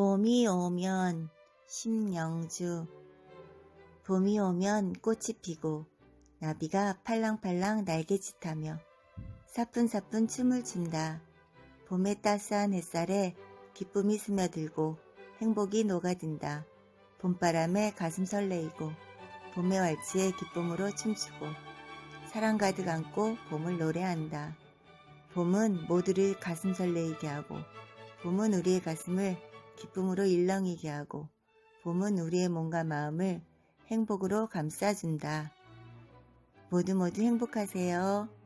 봄이 오면 심령주 봄이 오면 꽃이 피고 나비가 팔랑팔랑 날개짓하며 사뿐사뿐 춤을 춘다. 봄의 따스한 햇살에 기쁨이 스며들고 행복이 녹아든다. 봄바람에 가슴 설레이고 봄의 왈츠에 기쁨으로 춤추고 사랑 가득 안고 봄을 노래한다. 봄은 모두를 가슴 설레이게 하고 봄은 우리의 가슴을 기쁨으로 일렁이게 하고 봄은 우리의 몸과 마음을 행복으로 감싸준다. 모두 모두 행복하세요.